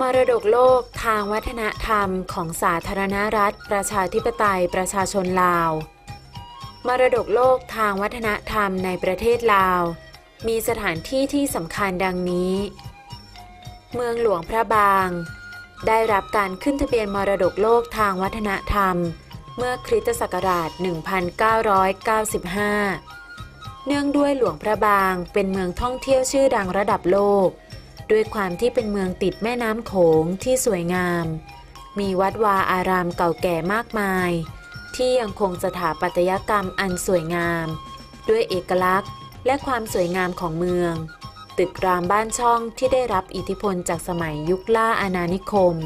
มรดกโลกทางวัฒนธรรมของสาธารณรัฐ ประชาธิปไตยประชาชนลาว มรดกโลกทางวัฒนธรรมในประเทศลาว มีสถานที่ที่สำคัญดังนี้ เมืองหลวงพระบาง ได้รับการขึ้นทะเบียนมรดกโลกทางวัฒนธรรม เมื่อคริสตศักราช 1995 เนื่องด้วยหลวงพระบางเป็นเมืองท่องเที่ยวชื่อดังระดับโลก ด้วยความที่เป็นเมืองติดแม่น้ำโขงที่สวยงาม มีวัดวาอารามเก่าแก่มากมาย ที่ยังคงสถาปัตยกรรมอันสวยงาม ด้วยเอกลักษณ์และความสวยงามของเมือง ตึกรามบ้านช่องที่ได้รับอิทธิพลจากสมัยยุคล่าอาณานิคม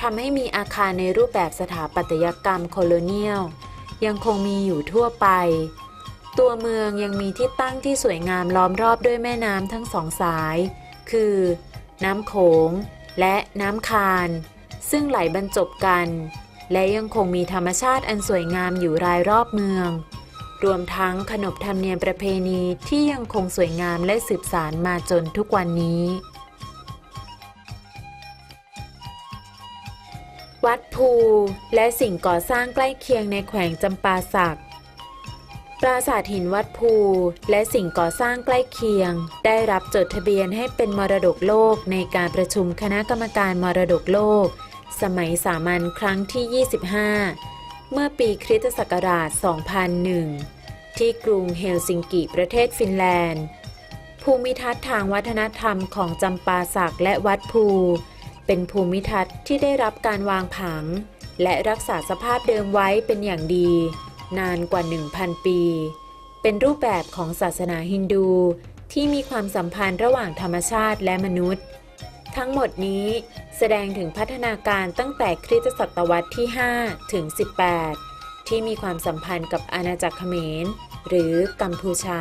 ทำให้มีอาคารในรูปแบบสถาปัตยกรรมโคโลเนียล ยังคงมีอยู่ทั่วไป ตัวเมืองยังมีที่ตั้งที่สวยงามล้อมรอบด้วยแม่น้ำทั้งสองสาย คือ น้ำโขงและน้ำคาน ซึ่งไหลบรรจบกัน และยังคงมีธรรมชาติอันสวยงามอยู่รายรอบเมือง รวมทั้งขนบธรรมเนียมประเพณีที่ยังคงสวยงามและสืบสานมาจนทุกวันนี้ วัดภูและสิ่งก่อสร้างใกล้เคียงในแขวงจำปาสัก ปราสาทหินวัดภู และสิ่งก่อสร้างใกล้เคียง ได้รับจดทะเบียนให้เป็นมรดกโลกในการประชุมคณะกรรมการมรดกโลก สมัยสามัญครั้งที่ 25 เมื่อปีคริสตศักราช 2001 ที่กรุงเฮลซิงกิประเทศฟินแลนด์ ภูมิทัศน์ทางวัฒนธรรมของจำปาสักและวัดภู เป็นภูมิทัศน์ที่ได้รับการวางผัง และรักษาสภาพเดิมไว้เป็นอย่างดี นานกว่า 1,000 ปี เป็นรูปแบบของศาสนาฮินดูที่มีความสัมพันธ์ระหว่างธรรมชาติและมนุษย์ ทั้งหมดนี้แสดงถึงพัฒนาการตั้งแต่คริสตศตวรรษที่ 5 ถึง 18 ที่มีความสัมพันธ์กับอาณาจักรเขมร หรือกัมพูชา